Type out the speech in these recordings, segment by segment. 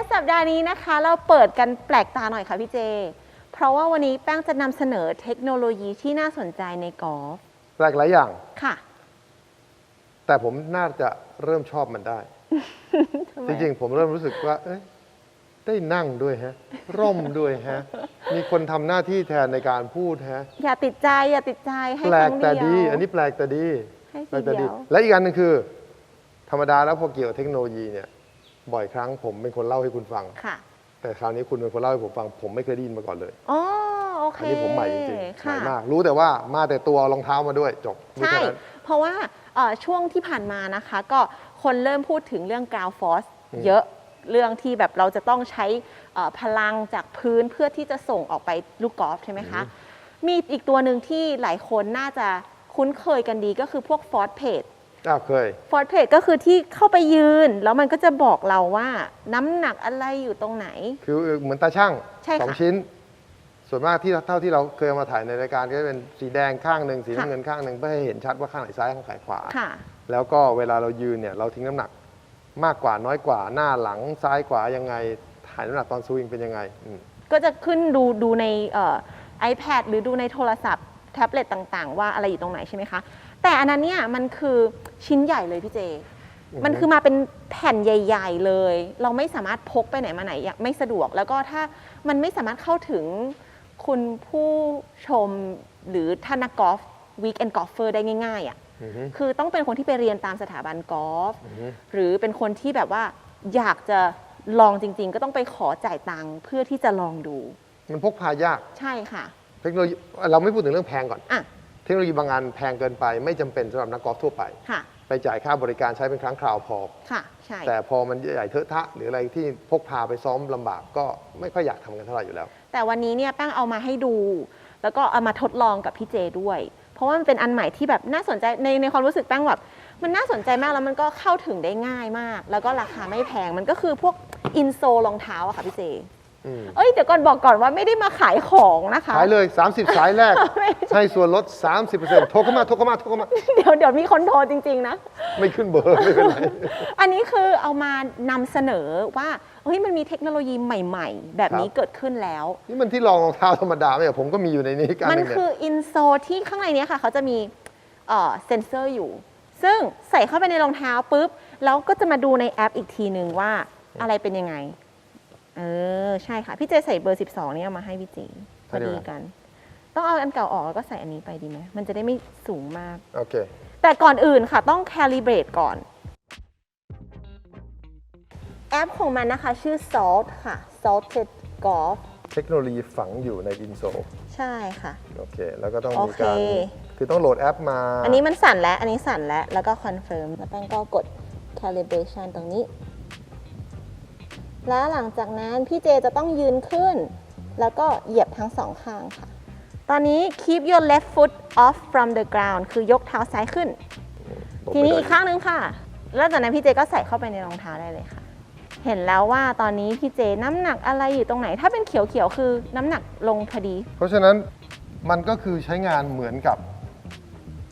สสัปดาห์นี้นะคะ เราเปิดกันแปลกตาหน่อยค่ะพี่เจ เพราะว่าวันนี้แป้งจะนำเสนอเทคโนโลยีที่น่าสนใจในกอล์ฟแปลกหลายอย่าง ค่ะ แต่ผมน่าจะเริ่มชอบมันได้จริงๆ ผมเริ่มรู้สึกว่า เอ้ยได้นั่งด้วยฮะ ร่มด้วยฮะ มีคนทำหน้าที่แทนในการพูดฮะ อย่าติดใจอย่าติดใจให้แปลคกรั้งแต่เดียวดี อันนี้แปลกแต่ดีให้แปลทีกแต่เดีดียว และอีกอันหนึงคือ ธรรมดาแล้วพอเกี่ยวกับเทคโนโลยีเนี่ย บ่อยครั้งผมเป็นคนเล่าให้คุณฟัง ค่ะแต่คราวนี้คุณเป็นคนเล่าให้ผมฟัง ผมไม่เคยได้ยินมาก่อนเลย อ๋อโอเคอันนี้ผมใหม่จริงๆใหม่ค่ะมาก รู้แต่ว่ามาแต่ตัวเอารองเท้ามาด้วยจบรู้ใช่ แค่นั้น เพราะว่าเอ่อช่วงที่ผ่านมานะคะ ก็คนเริ่มพูดถึงเรื่อง ground force อืม เยอะเรื่องที่แบบเราจะต้องใช้เอ่อพลังจากพื้นเพื่อที่จะส่งออกไปลูกกอล์ฟใช่ไหมคะ มีอีกตัวหนึ่งที่หลายคนน่าจะคุ้นเคยกันดีก็คือพวก force plate อ้าวเคย force plate ก็คือที่เข้าไปยืน แล้วมันก็จะบอกเราว่า น้ำหนักอะไรอยู่ตรงไหนคือเหมือนตาช่างใช่ค่ะสองชิ้น ส่วนมากที่เท่าที่เราเคยเอามาถ่ายในรายการก็จะเป็นสีแดงข้างหนึ่งสีค่ะ น้ำเงินข้างหนึ่งเพื่อให้เห็นชัดว่าข้างไหนซ้ายข้างไหนขวา ค่ะ แล้วก็เวลาเรายืนเนี่ยเราทิ้งน้ำหนักมากกว่าน้อยกว่าหน้าหลังซ้ายขวายังไงถ่ายน้ำหนักตอนสวิงเป็นยังไงอืมก็จะขึ้นดูดูในเอ่อ iPad หรือดูในโทรศัพท์แท็บเล็ตต่างๆ ว่าอะไรอยู่ตรงไหนใช่ไหมคะ แต่อันนั้นเนี่ยมันคือชิ้นใหญ่เลยพี่เจ มันคือมาเป็นแผ่นใหญ่ ๆเลย เราไม่สามารถพกไปไหนมาไหนอย่างไม่สะดวก แล้วก็ถ้ามันไม่สามารถเข้าถึงคุณผู้ชมหรือท่านนักกอล์ฟวีคแอนด์กอล์ฟเฟอร์ได้ง่ายๆอะอือฮึคือต้องเป็นคนที่ไปเรียนตามสถาบันกอล์ฟอือฮึหรือเป็นคนที่แบบว่าอยากจะลองจริง ๆ ก็ต้องไปขอจ่ายตังค์เพื่อที่จะลองดู มันพกพายาก ใช่ค่ะ เทคโนโลยีเราไม่พูดถึงเรื่องแพงก่อนอะ เทคโนโลยีบางอันแพงเกินไปไม่จำเป็นสำหรับนักกอล์ฟทั่วไป ค่ะ ไปจ่ายค่าบริการใช้เป็นครั้งคราวพอ ค่ะ ใช่ แต่พอมันใหญ่เทอะทะ หรืออะไรที่พกพาไปซ้อมลำบากก็ไม่ค่อยอยากทำกันเท่าไหร่อยู่แล้ว แต่วันนี้เนี่ยแป้งเอามาให้ดู แล้วก็เอามาทดลองกับพี่เจด้วย เพราะว่ามันเป็นอันใหม่ที่แบบน่าสนใจในในความรู้สึกแป้งแบบมันน่าสนใจมากแล้วมันก็เข้าถึงได้ง่ายมาก แล้วก็ราคาไม่แพงมันก็คือพวกอินโซรองเท้าอะค่ะพี่เจอืม เอ้ยเดี๋ยวก่อนบอกก่อนว่าไม่ได้มาขายของนะคะ ขายเลย 30 สายแรกไม่ให้ส่วนลด 30%โทรเข้ามาโทรเข้ามาโทรเข้ามา เดี๋ยวเดี๋ยวมีคนโทรจริง ๆ นะ ไม่ขึ้นเบอร์ไม่เป็นไรอันนี้คือเอามานำเสนอว่าเฮ้ยมันมีเทคโนโลยีใหม่ ๆ แบบนี้ครับเกิดขึ้นแล้ว นี่มันที่รองรองเท้าธรรมดาไม่เหรอผมก็มีอยู่ในนี้กันหมันนึ่งเนี่คืยออินโซที่ข้างในเนี้ยค่ะ เขาจะมีเอ่อเซนเซอร์อยู่ ซึ่งใส่เข้าไปในรองเท้าปุ๊บแล้วก็จะมาดูในแอปอีกทีหนึ่งว่าอะไรเป็นยังไง เออใช่ค่ะ พี่เจใส่เบอร์ 12เนี่ยเอามาให้พี่เจพอดีกัน ต้องเอาอันเก่าออกแล้วก็ใส่อันนี้ไปดีไหมมันจะได้ไม่สูงมาก โอเค แต่ก่อนอื่นค่ะต้อง calibrate ก่อน แอปของมันนะคะ ชื่อ Salt ค่ะ Salted Golf เทคโนโลยีฝังอยู่ในอินโซใช่ค่ะ โอเค แล้วก็ต้องโอมีเคการคือต้องโหลดแอปมา อันนี้มันสั่นแล้ว อันนี้สั่นแล้ว แล้วก็ confirm แล้วแป้งก็กด calibration ตรงนี้ แล้วหลังจากนั้นพี่เจจะต้องยืนขึ้น แล้วก็เหยียบทั้งสองข้างค่ะ ตอนนี้ keep your left foot off from the ground คือยกเท้าซ้ายขึ้น ทีนี้อีกข้างนึงค่ะ แล้วจากนั้นพี่เจก็ใส่เข้าไปในรองเท้าได้เลยค่ะ เห็นแล้วว่าตอนนี้พี่เจน้ำหนักอะไรอยู่ตรงไหน ถ้าเป็นเขียวๆคือน้ำหนักลงพอดี เพราะฉะนั้นมันก็คือใช้งานเหมือนกับ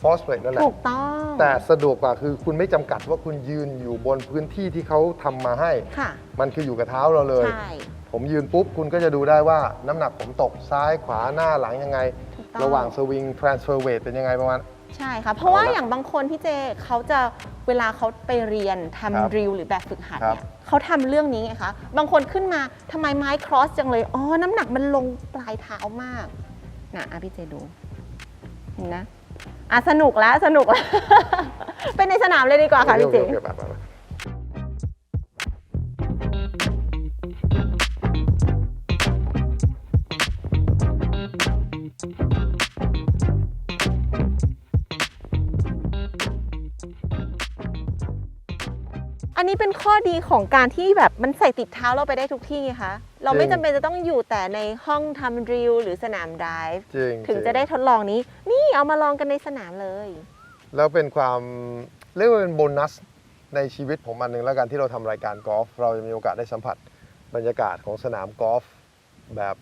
force plate นั่นแหละ ถูกต้อง แต่สะดวกกว่าคือคุณไม่จำกัดว่าคุณยืนอยู่บนพื้นที่ที่เขาทำมาให้ ค่ะ มันคืออยู่กับเท้าเราเลย ใช่ ผมยืนปุ๊บ คุณก็จะดูได้ว่าน้ำหนักผมตกซ้ายขวาหน้าหลังยังไง ถูกต้อง ระหว่างสวิง transfer weight เป็นยังไงประมาณ ใช่ค่ะ เพราะว่าเอาละอย่างบางคนพี่เจเขาจะเวลาเขาไปเรียนครัทำบดริลหรือแบบฝึกหัดครับเนี่ยเขาทำเรื่องนี้ไงคะ บางคนขึ้นมาทำไมไม้ครอสจังเลย อ๋อ น้ำหนักมันลงปลายเท้ามากนะอะพี่เจดูเห็นนะ อะสนุกแล้วสนุกแล้ว เป็นในสนามเลยดีกว่าค่ะพี่เจโอเคโอเค อันนี้เป็นข้อดีของการที่แบบมันใส่ติดเท้าเราไปได้ทุกที่ไงคะ เราไม่จำเป็นจะต้องอยู่แต่ในห้องทำดริลหรือสนามไดฟ์จริงถึงริจะได้ทดลองนี้ นี่เอามาลองกันในสนามเลย แล้วเป็นความเรียกว่าเป็นโบนัสในชีวิตผมอันหนึ่งแล้วกันที่เราทำรายการกอล์ฟเราจะมีโอกาสได้สัมผัสบรรยากาศของสนามกอล์ฟแบบ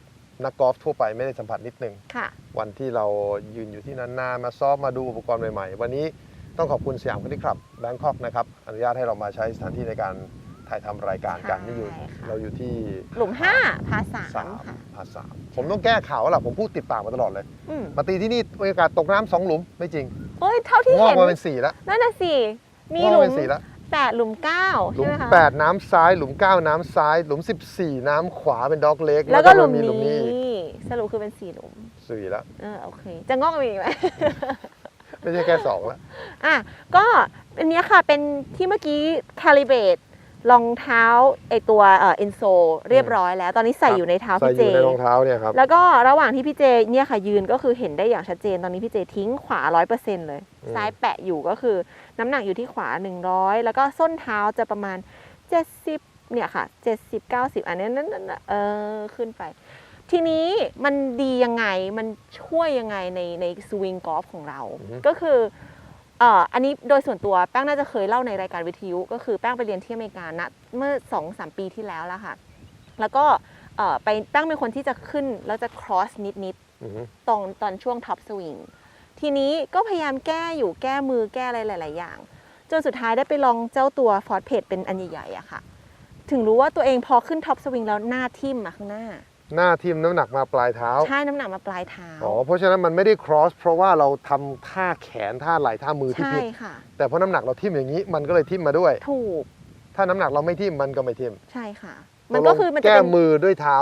นักกอล์ฟทั่วไปไม่ได้สัมผัสนิดนึงค่ะวันที่เรายืนอยู่ที่นานๆมาซ้อมมาดูอุปกรณ์ใหม่ ๆ วันนี้ ต้องขอบคุณสยามคลิกครับแบงคอกนะครับอนุญาตให้เรามาใช้สถานที่ในการถ่ายทำรายการกันใช่นี่อยู่ค่ะ เราอยู่ที่หลุม5พาสาสามมค่ะพาสามผมต้องแก้ข่าวแล้วล่ะผมพูดติดปากมาตลอดเลย อืมมาตีที่นี่บรรยากาศตกน้ำสองหลุมไม่จริงเฮ้ยเท่าที่งอกเห็นมาเป็นสี่แล้วนั่นน่ะสิมีงอกหลุมาเป็นมสี่แล้ว แปดหลุมเก้าหลุใช่ม ไหมคะแปดน้ำซ้ายหลุมเก้าน้ำซ้าย หลุมสิบสี่น้ำขวาเป็นด็อกเล็กแล้วก็หลุมมีหลุมนี้นี้อีกสรุปคือเป็นสี่หลุมสี่แล้วเออโอเค จะงอกมาอีกไหม ไม่ใช่แค่สองแล้วอะก็อันเนี้ยค่ะเป็นที่เมื่อกี้คาลิเบตรองเท้าไอตัวเอ่อ n อนโซเรียบร้อยแล้ว ตอนนี้ใส่ครับอยู่ในเท้าใส่พี่อเจยู่ในรองเท้าเนี่ยครับแล้วก็ระหว่างที่พี่เจเนี่ยค่ะยืนก็คือเห็นได้อย่างชัดเจนตอนนี้พี่เจทิ้งขวา100%เลยอืมซ้ายแปะอยู่ก็คือน้ำหนักอยู่ที่ขวา100แล้วก็ส้นเท้าจะประมาณ70เนี่ยค่ะ70 90อันนี้นั่นนั่นน่ะเออขึ้นไป ทีนี้มันดียังไงมันช่วยยังไงในในสวิงกอล์ฟของเรา อือฮึ ก็คือเอ่ออันนี้โดยส่วนตัวแป้งน่าจะเคยเล่าในรายการวิทยุ ก็คือแป้งไปเรียนที่อเมริกานะเมื่อ2อสปีที่แล้วแล้วค่ะ แล้วก็เอ่อไปแป้งเป็นคนที่จะขึ้นแล้วจะ cross นิดนิดๆ อือฮึตรงตอนช่วงท็อปสวิงทีนี้ก็พยายามแก้อยู่แก้มือแก้อะไรหลาย ๆ อย่าง จนสุดท้ายได้ไปลองเจ้าตัวฟอร์ดเพจเป็นอันใหญ่ ๆอะค่ะ ถึงรู้ว่าตัวเองพอขึ้นท็อปสวิงแล้วหน้าทิ่มมาข้างหน้า หน้าทิ่มน้ำหนักมาปลายเท้า ใช่น้ำหนักมาปลายเท้า อ๋อ เพราะฉะนั้นมันไม่ได้ cross เพราะว่าเราทำท่าแขนท่าไหล่ท่ามือที่ใช่ผิด ค่ะ แต่เพราะน้ำหนักเราทิ่มอย่างนี้ มันก็เลยทิ่มมาด้วย ถูกถ้าน้ำหนักเราไม่ทิ่มมันก็ไม่ทิ่มใช่ค่ะ มันก็คือมันจะแก้เป็นมือด้วยเท้า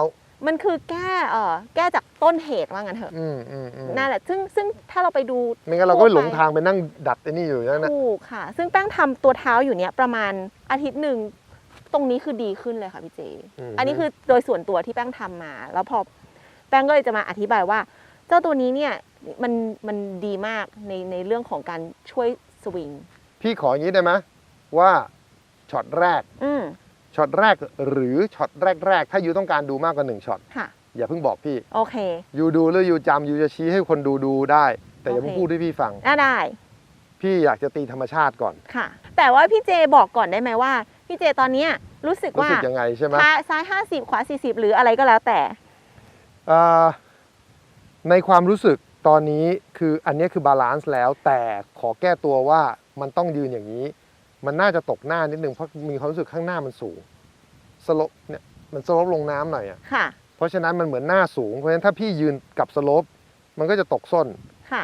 มันคือแก้เอ่อแก้จากต้นเหตุว่างั้นเถอะอืมอืมอืมนั่นแหละซึ่งซึ่งถ้าเราไปดู ไม่งั้นเราก็ไปหลงทางไปนั่งดัดไอ้นี่อยู่นั่นนะ ถูกค่ะ ซึ่งแป้งทำตัวเท้าอยู่เนี้ยประมาณอาทิตย์หนึ่ง ตรงนี้คือดีขึ้นเลยค่ะพี่เจมอันนี้คือโดยส่วนตัวที่แป้งทำมา แล้วพอแป้งก็เลยจะมาอธิบายว่า เจ้าตัวนี้เนี่ยมันมันดีมากในในเรื่องของการช่วยสวิง พี่ขออย่างนี้ได้ไหมว่าช็อตแรกอืมช็อตแรกหรือช็อตแรก ๆ ถ้ายูต้องการดูมากกว่าหนึ่งช็อตค่ะ อย่าเพิ่งบอกพี่โอเค ยูดูหรือยูจำยูจะชี้ให้คนดูดูได้ แต่อย่าเพิ่งโอเค พูดให้พี่ฟัง น่าได้พี่อยากจะตีธรรมชาติก่อน ค่ะ แต่ว่าพี่เจบอกก่อนได้ไหมว่า พี่เจตอนเนี้ยรู้สึกรู้ว่าสึกยังไงใช่ไหมซ้ายซ้าย 50 ขวา 40 หรืออะไรก็แล้วแต่ อ่าในความรู้สึกตอนนี้คืออันนี้คือบาลานซ์แล้ว แต่ขอแก้ตัวว่ามันต้องยืนอย่างนี้ มันน่าจะตกหน้านิดนึงเพราะมีความรู้สึกข้างหน้ามันสูงสโลปเนี่ยมันสโลปลงน้ำหน่อยอะค่ะ เพราะฉะนั้นมันเหมือนหน้าสูงเพราะฉะนั้นถ้าพี่ยืนกับสโลปมันก็จะตกส้น ค่ะ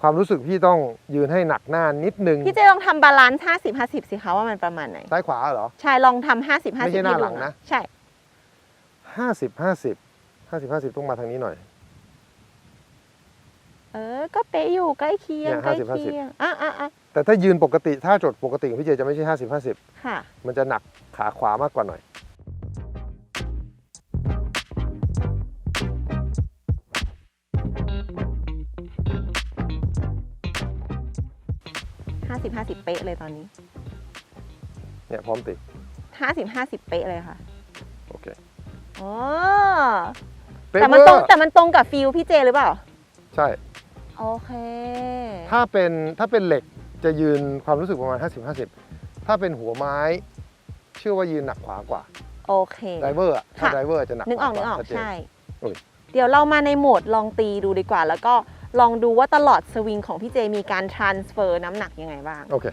ความรู้สึกพี่ต้องยืนให้หนักหน้านิดนึงพี่เจลองทำบาลานซ์50 50สิคะว่ามันประมาณไหนซ้ายขวาเหรอ ใช่ลองทำ50 50ไม่ใช่หน้าหลังนะ ใช่ ห้าสิบห้าสิบห้าสิบห้าสิบต้องมาทางนี้หน่อย เออ ก็เป๊ะอยู่ใกล้เคียงเนี่ยใกล้50 เคียงอะอะอะแต่ถ้ายืนปกติถ้าจดปกติของพี่เจจะไม่ใช่ห้าสิบห้าสิบค่ะ มันจะหนักขาขวามากกว่าหน่อย 50 50 เป๊ะเลยตอนนี้ เนี่ยพร้อมติด50 50 เป๊ะเลยค่ะโอเคอ๋อเป๊ะแต่มันเวตอรงร์แต่มันตรงกับฟิลพี่เจหรือเปล่า ใช่ โอเค ถ้าเป็นถ้าเป็นเหล็กจะยืนความรู้สึกประมาณ 50 50 ถ้าเป็นหัวไม้ เชื่อว่ายืนหนักขวากว่า โอเคไดเวอร์อะถ้าค่ะไดเวอร์จะหนักนึกออกขนึวากออกชัดเจนใช่โอ้ยเดี๋ยวเรามาในโหมดลองตีดูดีกว่าแล้วก็ ลองดูว่าตลอดสวิงของพี่เจมีการ transfer น้ำหนักยังไงบ้างโอเค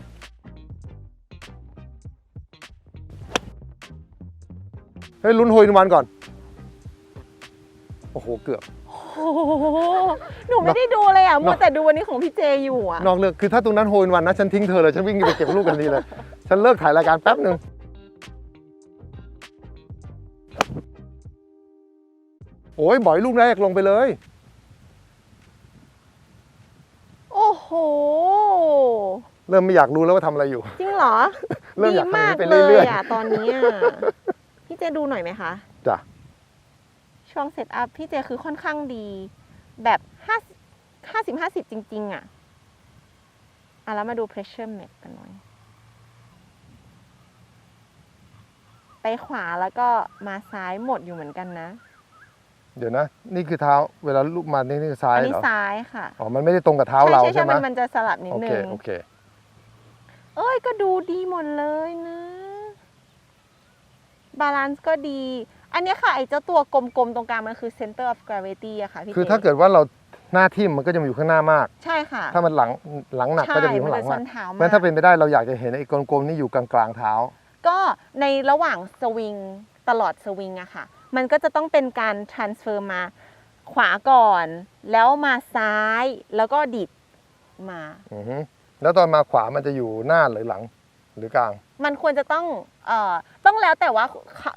เฮ้ยลุ้นโฮยนวันก่อน โอ้โห เกือบ โอ้โหหนูไม่ได้ดูเลยอะมัวแต่ดูวันนี้ของพี่เจอยู่อะ นอกเรื่องคือถ้าตรงนั้นโฮยนวันนะ ฉันทิ้งเธอเลย ฉันวิ่งไปเก็บลูกกันทีเลย ฉันเลิกถ่ายรายการแป๊บหนึ่งโอ้ยบ่อยลูกแรกลงไปเลย โอ้โห เริ่มไม่อยากรู้แล้วว่าทำอะไรอยู่ จริงเหรอเริ่มดีอยากทำอย่างมากนี้ไปเลเรื่ยอยอะตอนนี้อะพี่เจดูหน่อยไหมคะๆจ้ะช่วงเซตอัพพี่เจคือค่อนข้างดี แบบห้าห้าสิบห้าสิบจริง ๆ อะ อะ แล้วมาดู pressure map กันหน่อย ไปขวาแล้วก็มาซ้ายหมดอยู่เหมือนกันนะ เดี๋ยวนะ นี่คือเท้าเวลาลูกมานี่นี่คือซ้ายอันเหนี้รอซ้ายค่ะอ๋อมันไม่ได้ตรงกับเท้าเราใช่ไหมมันมันจะสลับนิดโอนึเคงโอเคเอ้ยก็ดูดีหมดเลยนะ บาลานซ์ก็ดี อันเนี้ยค่ะไอ้เจ้าตัวกลมๆตรงกลางมันคือ center of gravity อะค่ะพี่คือจถ้าเกิดว่าเราหน้าทิ่มมันก็จะมาอยู่ข้างหน้ามาก ใช่ค่ะถ้ามันหลังหลังหนักก็จะมีข้างหลังใช่มาก มันจะส้นเท้ามากเพราะฉะนั้นถ้าเป็นไปได้เราอยากจะเห็นไอ้กลมๆนี่อยู่กลางๆเท้า ก็ในระหว่างสวิงตลอดสวิงอะค่ะ มันก็จะต้องเป็นการ transfer มาขวาก่อน แล้วมาซ้ายแล้วก็ดิดมาอือฮึแล้วตอนมาขวามันจะอยู่หน้าหรือหลังหรือกลาง มันควรจะต้องเอ่อต้องแล้วแต่ว่า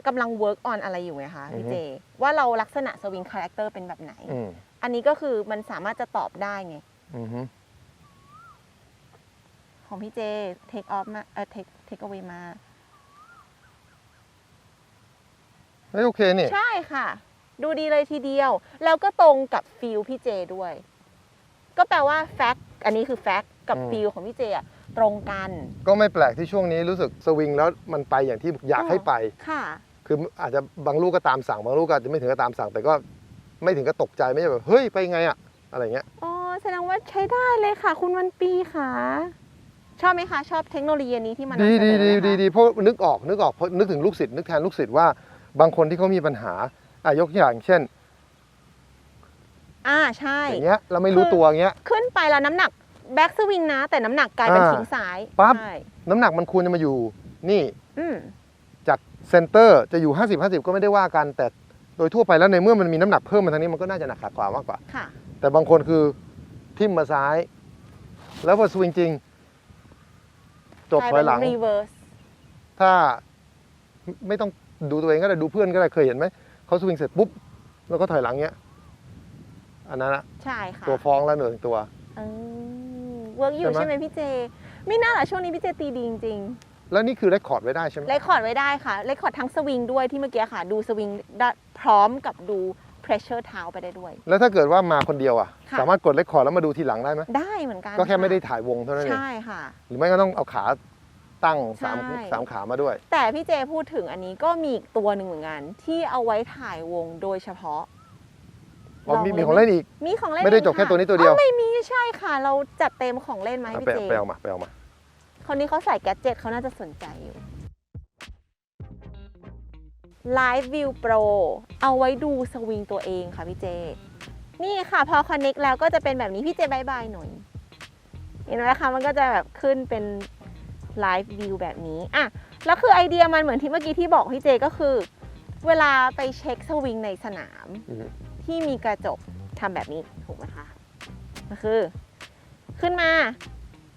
กำลัง work on อะไรอยู่ไงคะพี่อือฮึเจ ว่าเราลักษณะสวิงคาแรคเตอร์เป็นแบบไหน อืมอันนี้ก็คือมันสามารถจะตอบได้ไง อือฮึของพี่เจ take off มาเออ take take away มา เฮ้ยโอเคนี่ ใช่ค่ะ ดูดีเลยทีเดียว แล้วก็ตรงกับฟิลพี่เจด้วย ก็แปลว่าแฟกต์อันนี้คือแฟกต์กับอืม ฟิลของพี่เจอะตรงกันก็ไม่แปลกที่ช่วงนี้รู้สึกสวิงแล้วมันไปอย่างที่อยากอ๋อให้ไป ค่ะ คืออาจจะบางลูกก็ตามสั่งบางลูกก็อาจจะไม่ถึงก็ตามสั่ง แต่ก็ไม่ถึงก็ตกใจไม่ใช่แบบเฮ้ยไปไงอะอะไรเงี้ยอ๋อแสดงว่าใช้ได้เลยค่ะ คุณวันปีค่ะ ชอบไหมคะ ชอบเทคโนโลยีนี้ที่มันดีนำเสนดีอไหมดีคะดีดีเพราะนึกออกนึกออกเพราะนึกถึงลูกศิษย์นึกแทนลูกศิษย์ว่า บางคนที่เขามีปัญหาอะยกตัวอย่างเช่น อ่าใช่ อย่างเงี้ยเราไม่รู้คือตัวอย่างเงี้ย ขึ้นไปแล้วน้ำหนักแบ็กสวิงนะ แต่น้ำหนักกลายเป็นอ่าทิ้งซ้ายปั๊บ ใช่น้ำหนักมันควรจะมาอยู่ นี่อืมจากเซนเตอร์จะอยู่ 50 50 ก็ไม่ได้ว่ากัน แต่โดยทั่วไปแล้วในเมื่อมันมีน้ำหนักเพิ่มมาทางนี้มันก็น่าจะหนักขาขวามากกว่า ค่ะ แต่บางคนคือทิ่มมาซ้าย แล้วพอสวิงจริง จบถอยหลัง รีเวิร์สถ้าไม่ต้อง ดูตัวเองก็ได้ดูเพื่อนก็ได้เคยเห็นไหมเขาสวิงเสร็จปุ๊บแล้วก็ถอยหลังเงี้ยอันนั้นอะใช่ค่ะตัวฟ้องแล้วหนึ่งตัวเออเวิร์กอยู่ใช่ไหมใช่ไหมพี่เจ ไม่น่าล่ะช่วงนี้พี่เจตีดีจริงแล้วนี่คือเรคคอร์ดไว้ได้ใช่ไหมๆเลคคอร์ดไว้ได้ค่ะเลคคอร์ดทั้งสวิงด้วยที่เมื่อกี้ค่ะดูสวิงได้พร้อมกับดู pressure เท้าไปได้ด้วย แล้วถ้าเกิดว่ามาคนเดียวอะค่ะ สามารถกดเรคคอร์ดแล้วมาดูทีหลังได้ไหมได้เหมือนกัน ก็แค่ไม่ได้ะถ่ายวงเท่านั้นเองใช่ค่ะ หรือไม่ก็ต้องเอาขา ตั้งสามใช่ สามขามาด้วย แต่พี่เจพูดถึงอันนี้ก็มีอีกตัวหนึ่งเหมือนกัน ที่เอาไว้ถ่ายวงโดยเฉพาะ อ๋อมีลมีของเล่นอีก มีของเล่นไม่ได้อีกจบแค่ะตัวนี้ตัวเดียวอ๋อไม่มีใช่ค่ะ เราจัดเต็มของเล่นมาให้เอาพี่ไปเจ ไปเอามาไปเอามา คนนี้เขาใส่แกดเจ็ตเขาน่าจะสนใจอยู่ Live View Pro เอาไว้ดูสวิงตัวเองค่ะพี่เจ นี่ค่ะพอ Connect แล้วก็จะเป็นแบบนี้พี่เจบายบายหน่อยเห็นไหมคะมันก็จะแบบขึ้นเป็น Live View แบบนี้อะแล้วคือไอเดียมันเหมือนที่เมื่อกี้ที่บอกพี่เจก็คือ เวลาไปเช็คสวิงในสนาม อือฮึที่มีกระจกทำแบบนี้ถูกไหมคะก็คือ ขึ้นมา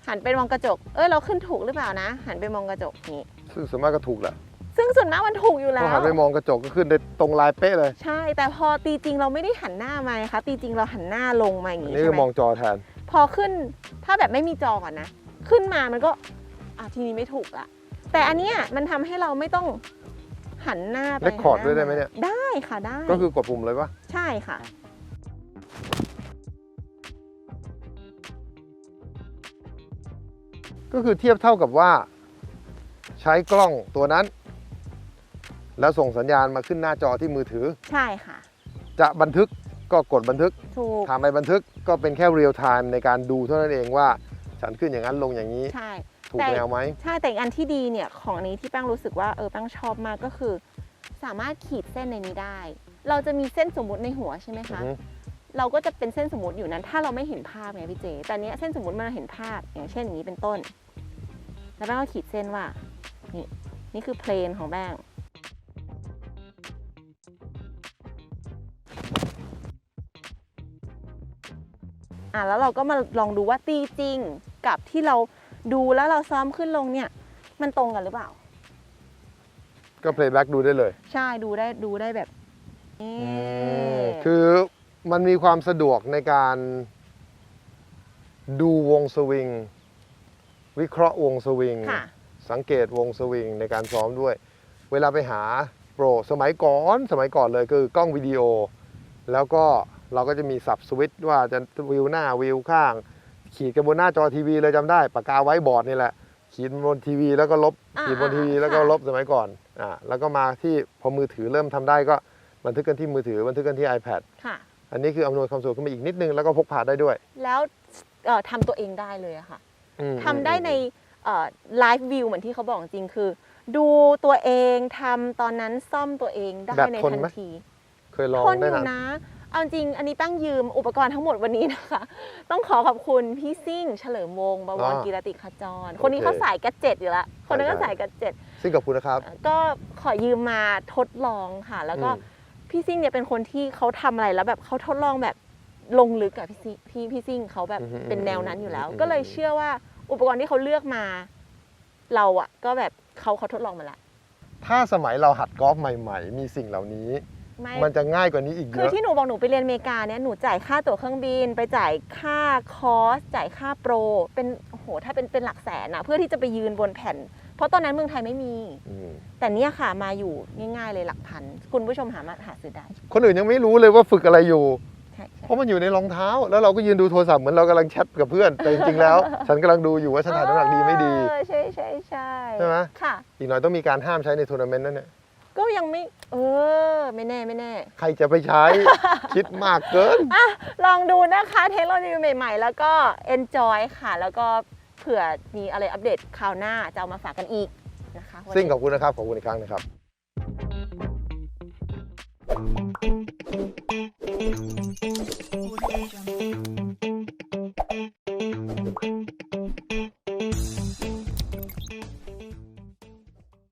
หันไปมองกระจก เอ้ยเราขึ้นถูกหรือเปล่านะ หันไปมองกระจกนี้ ซึ่งส่วนมากก็ถูกแหละซึ่งส่วนมากมันถูกอยู่พแล้อว หันไปมองกระจกก็ขึ้นได้ตรงลายเป๊ะเลย ใช่ แต่พอตีจริงเราไม่ได้หันหน้ามานะคะตีจริงเราหันหน้าลงมาอย่างอันนี้นี้ใช่ก็ไหมมองจอแทน พอขึ้นถ้าแบบไม่มีจอก่อนนะ ขึ้นมามันก็ อะทีนี้ไม่ถูกละแต่อันเนี้ยมันทำให้เราไม่ต้องหันหน้าไปเรคคอร์ดหันหด้วยได้ไหมเนี่ย ได้ค่ะได้ ก็คือกดปุ่มเลยปะใช่ค่ะ ก็คือเทียบเท่ากับว่า ใช้กล้องตัวนั้น แล้วส่งสัญญาณมาขึ้นหน้าจอที่มือถือ ใช่ค่ะ จะบันทึกก็กดบันทึกถูก ทำไปบันทึกก็เป็นแค่เรียลไทม์ในการดูเท่านั้นเองว่า ฉันขึ้นอย่างนั้นลงอย่างนี้ ใช่ ถูกแต่แนวไหมใช่แต่อีกอันที่ดีเนี่ยของอันนี้ที่แป้งรู้สึกว่าเออแป้งชอบมากก็คือ สามารถขีดเส้นในนี้ได้ เราจะมีเส้นสมมุติในหัวใช่ไหมอือคะฮึเราก็จะเป็นเส้นสมมติอยู่นั้น ถ้าเราไม่เห็นภาพไงพี่เจแต่เนี้ยเส้นสมมติมันเห็นภาพอย่างเช่นอย่างนี้เป็นต้น แล้วแป้งก็ขีดเส้นว่านี่นี่คือเพลนของแป้งอะแล้วเราก็มาลองดูว่าตีจริงกับที่เรา ดูแล้วเราซ้อมขึ้นลงเนี่ย มันตรงกันหรือเปล่า ก็ playback ดูได้เลยใช่ดูได้ดูได้แบบนี่คือมันมีความสะดวกในการดูวงสวิง วิเคราะห์วงสวิง ค่ะ สังเกตวงสวิงในการซ้อมด้วย เวลาไปหาโปรสมัยก่อนสมัยก่อนเลยคือกล้องวิดีโอ แล้วก็เราก็จะมีสับสวิตช์ว่าจะวิวหน้าวิวข้าง ขีดกันบนหน้าจอทีวีเลยจำได้ปากกาไว้บอร์ดนี่แหละ ขีดบนทีวีแล้วก็ลบ อ่าขีดบนทีวีอ่าแล้วก็ค่ะ ลบสมัยก่อนอ่าแล้วก็มาที่พอมือถือเริ่มทำได้ก็บันทึกกันที่มือถือบันทึกกันที่ iPad ค่ะ อันนี้คืออำนวยความสะดวกขึ้นมาอีกนิดนึงแล้วก็พกพาได้ด้วยแล้วเอ่อทำตัวเองได้เลยอะค่ะอืมทำได้ในไลฟ์วิวเหมือนที่เขาบอกจริงคือ ดูตัวเองทำตอนนั้นซ่อมตัวเองได้แบบในทนทันไหมที เคยลองทนอได้ยู่นะ นะ เอาจริง อันนี้แป้งยืมอุปกรณ์ทั้งหมดวันนี้นะคะ ต้องขอขอบคุณพี่ซิ่ง เฉลิมวงศ์บวรอ่ากีรติขจร คนนี้โอเคเขาสายแกดเจ็ตอยู่แล้ว คนนั้นก็ใช่สายแกดเจ็ตซึ่งขอบคุณนะครับ ก็ขอยืมมาทดลองค่ะ แล้วก็อืมพี่ซิ่งเนี่ยเป็นคนที่เขาทำอะไรแล้วแบบเขาทดลองแบบลงลึกอะพี่ซิ่งพี่พี่ซิ่งเขาแบบอือฮึเป็นแนวนั้นอยู่แล้วอืมก็เลยเชื่อว่าอุปกรณ์ที่เขาเลือกมา เราอะก็แบบเขาเขาทดลองมาแล้วถ้าสมัยเราหัดกอล์ฟใหม่ ๆ มีสิ่งเหล่านี้ ไม่ มันจะง่ายกว่านี้อีกเยคืออะ ที่หนูบอกหนูไปเรียนอเมริกาเนี่ยหนูจ่ายค่าตั๋วเครื่องบิน ไปจ่ายค่าคอร์สจ่ายค่าโปร เป็นโอ้โหถ้าเป็นเป็นหลักแสนอะเพื่อที่จะไปยืนบนแผ่น เพราะตอนนั้นเมืองไทยไม่มี อืมแต่เนี่ยค่ะมาอยู่ง่าย ๆ เลยหลักพัน คุณผู้ชมหามาหาซื้อได้คนอื่นยังไม่รู้เลยว่าฝึกอะไรอยู่ ใช่ใช่เพราะมันอยู่ในรองเท้า แล้วเราก็ยืนดูโทรศัพท์เหมือนเรากำลังแชทกับเพื่อน แต่จริงๆแล้ว ฉันกำลังดูอยู่ว่าฉันถ่ายน้ำหนักดีไม่ดี เออใช่ใช่ใช่ใช่ไหม ค่ะ อีกหน่อยต้องมีการห้ามใช้ในทัวร์นาเมนต์นั่นเนี่ย ก็ยังไม่ เออ ไม่แน่ไม่แน่ ใครจะไปใช้ คิดมากเกินลองดูนะคะเทคโนโลยีใหม่ ๆ แล้วก็ enjoy ค่ะ แล้วก็เผื่อมีอะไรอัปเดตคราวหน้าจะเอามาฝากกันอีกนะคะวันนี้ซึ่งขอบคุณนะครับ ขอบคุณอีกครั้งนะครับ